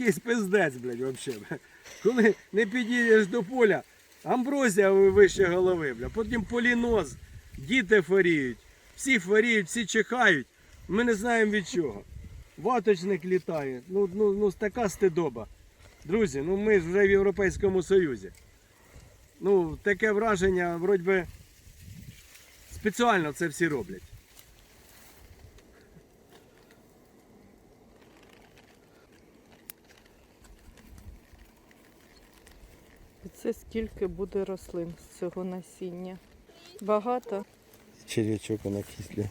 якийсь пиздець, блядь, взагалі. Коли не підійдеш до поля, амброзія вище голови, бля. потім поліноз, діти хворіють, всі хворіють, всі чихають. Ми не знаємо від чого. Ваточник літає. Ну, ну, ну така стидоба. Друзі, ну ми ж вже в Європейському Союзі. Ну, таке враження, вроді би, спеціально це всі роблять. Це скільки буде рослин з цього насіння? Багато. Червячок на кислі.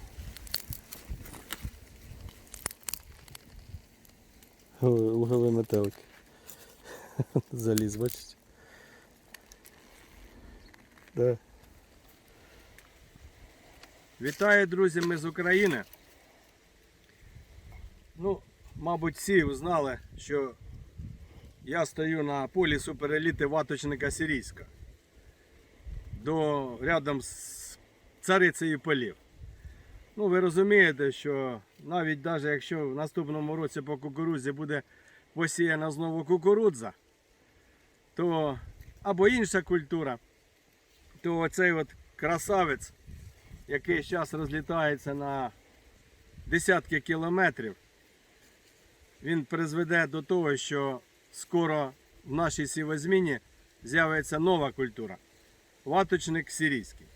Луговий метелик. Заліз, бачите? Да. Вітаю, друзі, ми з України. Ну, мабуть, всі узнали, що я стою на полі супереліти ваточника Сирійська. До рядом з царицею полів. Ну, ви розумієте, що навіть навіть якщо в наступному році по кукурудзі буде посіяна знову кукурудза, то або інша культура, то оцей от красавець, який зараз розлітається на десятки кілометрів, він призведе до того, що скоро в нашій сівозміні з'явиться нова культура ваточник сирійський.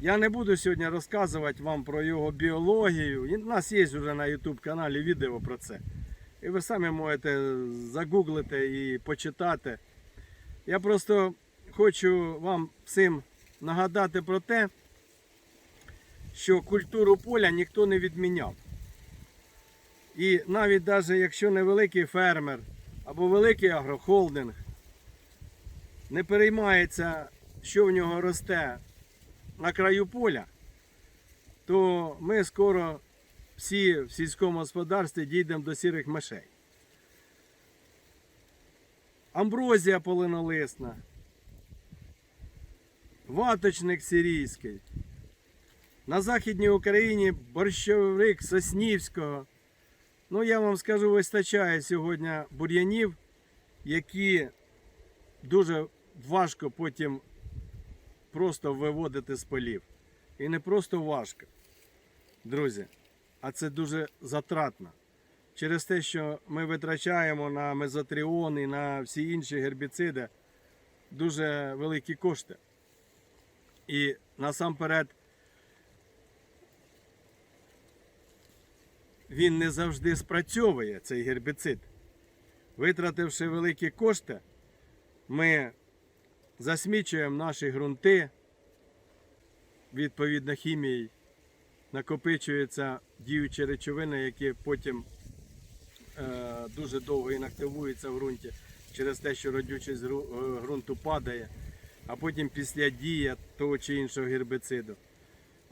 Я не буду сьогодні розказувати вам про його біологію. У нас є вже на YouTube каналі відео про це. І ви самі можете загуглити і почитати. Я просто хочу вам всім нагадати про те, що культуру поля ніхто не відміняв. І навіть навіть якщо невеликий фермер або великий агрохолдинг не переймається, що в нього росте на краю поля, то ми скоро всі в сільському господарстві дійдемо до сірих мишей. Амброзія полинолисна, ваточник сирійський. На Західній Україні борщовик Соснівського. Ну, я вам скажу, вистачає сьогодні бур'янів, які дуже важко потім просто виводити з полів. І не просто важко, друзі, а це дуже затратно. Через те, що ми витрачаємо на мезотріон і на всі інші гербіциди дуже великі кошти. І насамперед він не завжди спрацьовує цей гербіцид. Витративши великі кошти, ми засмічуємо наші ґрунти, відповідно хімією, накопичуються діючі речовини, які потім е, дуже довго інактивуються в ґрунті через те, що родючість е, ґрунту падає, а потім після дії того чи іншого гербициду.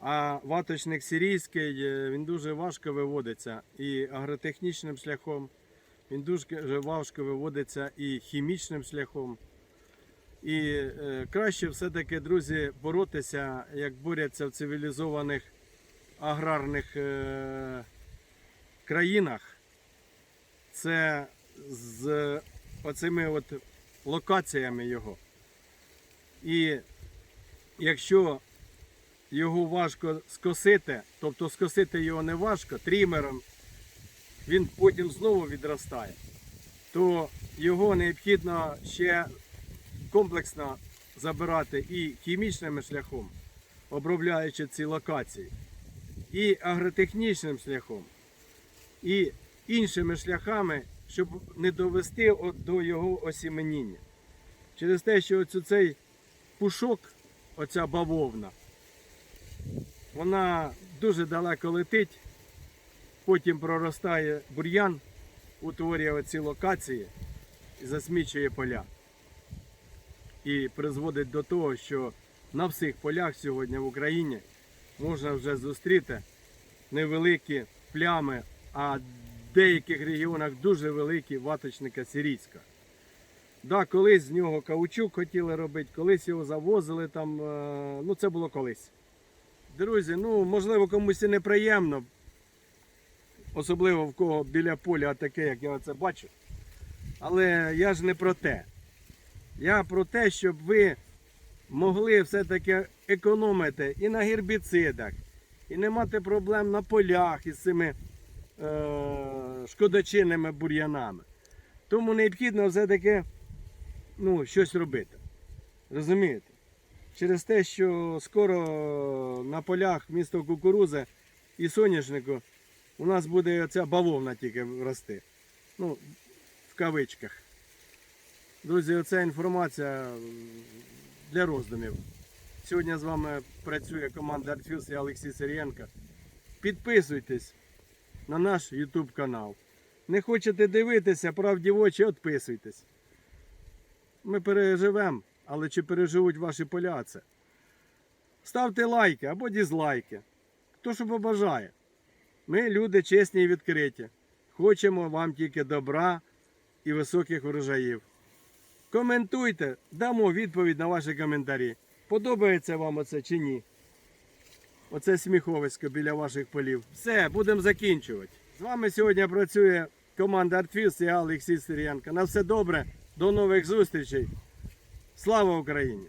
А ваточник сирійський е, він дуже важко виводиться і агротехнічним шляхом, він дуже важко виводиться і хімічним шляхом. І е, краще все-таки, друзі, боротися, як борються в цивілізованих аграрних е, країнах. Це з оцими от локаціями його. І якщо його важко скосити, тобто скосити його не важко, трімером, він потім знову відростає, то його необхідно ще комплексно забирати і хімічним шляхом, обробляючи ці локації, і агротехнічним шляхом, і іншими шляхами, щоб не довести до його осіменіння. Через те, що оцю цей пушок, оця бавовна, вона дуже далеко летить, потім проростає бур'ян, утворює оці локації і засмічує поля. І призводить до того, що на всіх полях сьогодні в Україні можна вже зустріти невеликі плями, а в деяких регіонах дуже великі ваточника сирійська. Да, колись з нього каучук хотіли робити, колись його завозили там, е, ну це було колись. Друзі, ну можливо комусь і неприємно особливо в кого біля поля таке, як я це бачу. Але я ж не про те. Я про те, щоб ви могли все-таки економити і на гербіцидах, і не мати проблем на полях із цими е- шкодочинними бур'янами. Тому необхідно все-таки ну, щось робити. Розумієте? Через те, що скоро на полях місто кукурузи і соняшнику у нас буде ця бавовна тільки рости. Ну, в кавичках. Друзі, оця інформація для роздумів. Сьогодні з вами працює команда Артфілс і Олексій Сирієнко. Підписуйтесь на наш YouTube канал. Не хочете дивитися, правді в очі, відписуйтесь. Ми переживемо, але чи переживуть ваші поля це? Ставте лайки або дізлайки. Хто що побажає. Ми люди чесні і відкриті. Хочемо вам тільки добра і високих врожаїв. Коментуйте, дамо відповідь на ваші коментарі. Подобається вам оце чи ні? Оце сміховисько біля ваших полів. Все, будемо закінчувати. З вами сьогодні працює команда Артфіс і Олексій Сирієнко. На все добре, до нових зустрічей. Слава Україні!